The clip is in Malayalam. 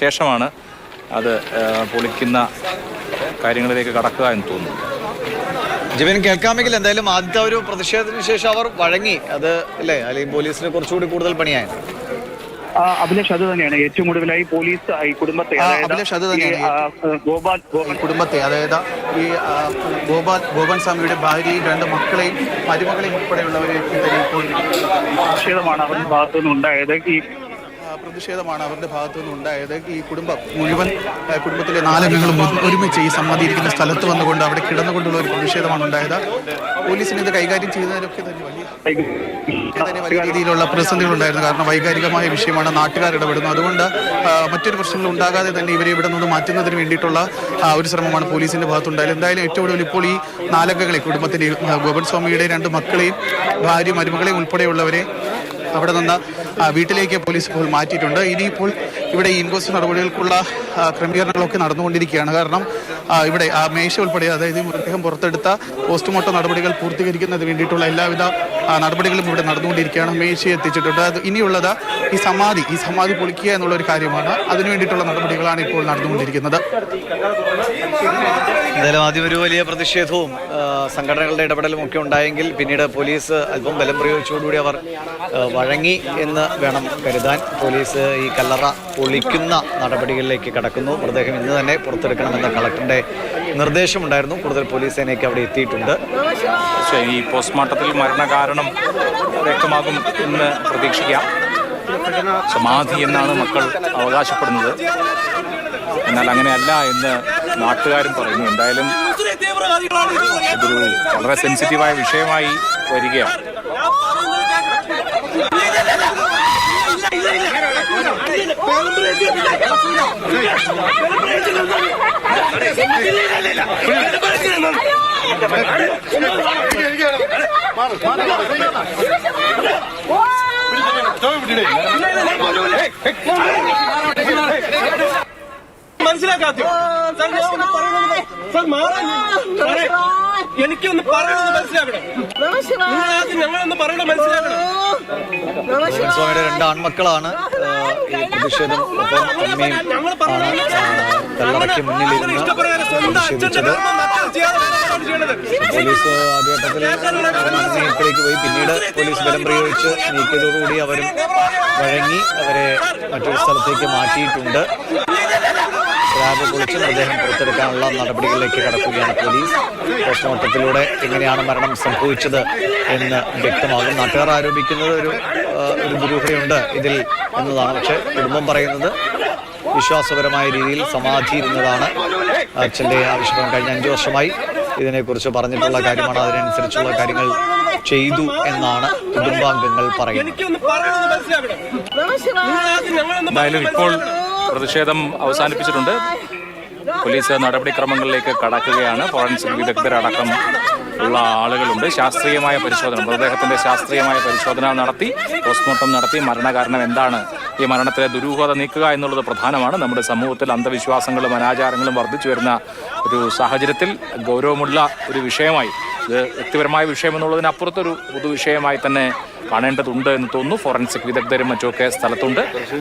ശേഷമാണ് അത് പൊളിക്കുന്ന കാര്യങ്ങളിലേക്ക് കടക്കുക എന്ന് തോന്നുന്നു. ജീവൻ കേൾക്കാമെങ്കിൽ എന്തായാലും ആദ്യത്തെ ഒരു പ്രതിഷേധത്തിന് ശേഷം അവർ വഴങ്ങി. അത് അല്ലേ? അല്ലെങ്കിൽ പോലീസിന് കുറച്ചുകൂടി കൂടുതൽ പണിയായി. അഭിലേഷ് അത് തന്നെയാണ്. ഏറ്റവും കൂടുതലായി പോലീസ് ആ, ഈ കുടുംബത്തെ അഭിലാഷ് അത് തന്നെയാണ്. ഗോപാൽ ഗോപാൽ. കുടുംബത്തെ അതായത് ഈ ഗോപാൽ ഗോപാൽ സ്വാമിയുടെ ഭാര്യയും രണ്ട് മക്കളെയും മരുമകളെയും ഉൾപ്പെടെയുള്ളവരെ തന്നെ ഇപ്പോൾ പ്രതിഷേധമാണ് അവരുടെ ഭാഗത്തുനിന്ന് ഉണ്ടായത്. ഈ പ്രതിഷേധമാണ് അവരുടെ ഭാഗത്തു നിന്നുണ്ടായത്. ഈ കുടുംബം മുഴുവൻ കുടുംബത്തിലെ നാലംഗങ്ങളും ഒരു- ഒരുമിച്ച് ഈ സമ്മതിയിരിക്കുന്ന സ്ഥലത്ത് വന്നുകൊണ്ട് അവിടെ കിടന്നുകൊണ്ടുള്ള ഒരു പ്രതിഷേധമാണ് ഉണ്ടായത്. പോലീസിന് ഇത് കൈകാര്യം ചെയ്യുന്നതിലൊക്കെ തന്നെ വലിയ രീതിയിലുള്ള രീതിയിലുള്ള പ്രതിസന്ധികളുണ്ടായിരുന്നു. കാരണം വൈകാരികമായ വിഷയമാണ് നാട്ടുകാർ ഇടപെടുന്നത്. അതുകൊണ്ട് മറ്റൊരു പ്രശ്നങ്ങൾ ഉണ്ടാകാതെ തന്നെ ഇവരെ ഇവിടെ നിന്ന് മാറ്റുന്നതിന് വേണ്ടിയിട്ടുള്ള ഒരു ശ്രമമാണ് പോലീസിന്റെ ഭാഗത്തുണ്ടായത്. എന്തായാലും ഏറ്റവും കൂടുതൽ ഇപ്പോൾ ഈ നാലംഗങ്ങളെ കുടുംബത്തിന്റെ ഗോപൻ സ്വാമിയുടെ രണ്ട് മക്കളെയും ഭാര്യ മരുമകളെയും ഉൾപ്പെടെയുള്ളവരെ അവിടെ നിന്ന് വീട്ടിലേക്ക് പോലീസ് ഇപ്പോൾ മാറ്റിയിട്ടുണ്ട്. ഇനിയിപ്പോൾ ഇവിടെ ഇൻക്വസ്റ്റ് നടപടികൾക്കുള്ള ക്രമീകരണങ്ങളൊക്കെ നടന്നുകൊണ്ടിരിക്കുകയാണ്. കാരണം ഇവിടെ മേശ ഉൾപ്പെടെ അതായത് മൃതദേഹം പുറത്തെടുത്ത പോസ്റ്റ്മോർട്ടം നടപടികൾ പൂർത്തീകരിക്കുന്നതിന് വേണ്ടിയിട്ടുള്ള എല്ലാവിധ നടപടികളും ഇവിടെ നടന്നുകൊണ്ടിരിക്കുകയാണ്. മേശ എത്തിച്ചിട്ടുണ്ട്. അത് ഇനിയുള്ളത് ഈ സമാധി ഈ സമാധി പൊളിക്കുക എന്നുള്ള ഒരു കാര്യമാണ്. അതിനു വേണ്ടിയിട്ടുള്ള നടപടികളാണ് ഇപ്പോൾ നടന്നുകൊണ്ടിരിക്കുന്നത്. എന്തായാലും ആദ്യം ഒരു വലിയ പ്രതിഷേധവും സംഘടനകളുടെ ഇടപെടലും ഒക്കെ ഉണ്ടായെങ്കിൽ പിന്നീട് പോലീസ് അല്പം ബലം പ്രയോഗിച്ചോടുകൂടി അവർ വഴങ്ങി എന്ന് വേണം കരുതാൻ. പോലീസ് ഈ കല്ലറ പൊളിക്കുന്ന നടപടികളിലേക്ക് കടക്കുന്നു. മൃതദേഹം ഇന്ന് തന്നെ പുറത്തെടുക്കണമെന്ന കളക്ടറുടെ നിർദ്ദേശമുണ്ടായിരുന്നു. കൂടുതൽ പോലീസ് സേനയ്ക്ക് അവിടെ എത്തിയിട്ടുണ്ട്. പക്ഷേ ഈ പോസ്റ്റ്മോർട്ടത്തിൽ മരണകാരണം വ്യക്തമാകും എന്ന് പ്രതീക്ഷിക്കാം. സമാധി എന്നാണ് മക്കൾ അവകാശപ്പെടുന്നത്. എന്നാൽ അങ്ങനെയല്ല എന്ന് നാട്ടുകാരും പറയുന്നു. എന്തായാലും ഇതൊരു വളരെ സെൻസിറ്റീവായ വിഷയമായി വരികയാണ്. മനസ്സിലാക്കാത്ത സാർ മാറാൻ എനിക്കൊന്ന് പറയണമെന്ന് മനസ്സിലാക്കണം. ആദ്യം ഞങ്ങളൊന്ന് പറയണം മനസ്സിലാക്കണം. സ്വാമിയുടെ രണ്ട് ആൺമക്കളാണ്. ഞങ്ങൾ ഈ പ്രതിഷേധം ഒപ്പം അമ്മയും കല്ലറയ്ക്ക് മുന്നിലിരുന്ന് ഇഷ്ടപ്രകാരം സ്വന്തം അച്ഛന്റെ പ്രതിഷേധിച്ചത്. പോലീസ് പോയി. പിന്നീട് പോലീസ് ബലം പ്രയോഗിച്ച് നീക്കിയതോടുകൂടി അവരും വഴങ്ങി അവരെ മറ്റൊരു സ്ഥലത്തേക്ക് മാറ്റിയിട്ടുണ്ട്. സ്ലാബ് പൊളിച്ച് മൃതദേഹം പുറത്തെടുക്കാനുള്ള നടപടികളിലേക്ക് കടക്കുകയാണ് പോലീസ്. പോസ്റ്റ്മോർട്ടത്തിലൂടെ എങ്ങനെയാണ് മരണം സംഭവിച്ചത് എന്ന് വ്യക്തമാകും. നാട്ടുകാർ ആരോപിക്കുന്നത് ഒരു ഒരു ദുരൂഹതയുണ്ട് ഇതിൽ എന്നതാണ്. പക്ഷേ കുടുംബം പറയുന്നത് വിശ്വാസപരമായ രീതിയിൽ സമാധിയിരുന്നതാണ്. അച്ഛന്റെ ആവശ്യപ്രകാരം കഴിഞ്ഞ അഞ്ച് വർഷമായി ഇതിനെക്കുറിച്ച് പറഞ്ഞിട്ടുള്ള കാര്യമാണ്. അതിനനുസരിച്ചുള്ള കാര്യങ്ങൾ ചെയ്തു എന്നാണ് കുടുംബാംഗങ്ങൾ പറയുന്നത്. എന്തായാലും ഇപ്പോൾ പ്രതിഷേധം അവസാനിപ്പിച്ചിട്ടുണ്ട്. പോലീസ് നടപടിക്രമങ്ങളിലേക്ക് കടക്കുകയാണ്. ഫോറൻസിക് വിദഗ്ധരടക്കം ഉള്ള ആളുകളുണ്ട്. ശാസ്ത്രീയമായ പരിശോധന മൃതദേഹത്തിന്റെ ശാസ്ത്രീയമായ പരിശോധന നടത്തി പോസ്റ്റ്മോർട്ടം നടത്തി. മരണകാരണം എന്താണ്? ഈ മരണത്തിലെ ദുരൂഹത നീക്കുക എന്നുള്ളത് പ്രധാനമാണ്. നമ്മുടെ സമൂഹത്തിൽ അന്ധവിശ്വാസങ്ങളും അനാചാരങ്ങളും വർദ്ധിച്ചു വരുന്ന ഒരു സാഹചര്യത്തിൽ ഗൗരവമുള്ള ഒരു വിഷയമായി ഇത് വ്യക്തിപരമായ വിഷയമെന്നുള്ളതിനപ്പുറത്തൊരു പൊതുവിഷയമായി തന്നെ കാണേണ്ടതുണ്ട് എന്ന് തോന്നുന്നു. ഫോറൻസിക് വിദഗ്ധരും മറ്റുമൊക്കെ സ്ഥലത്തുണ്ട്.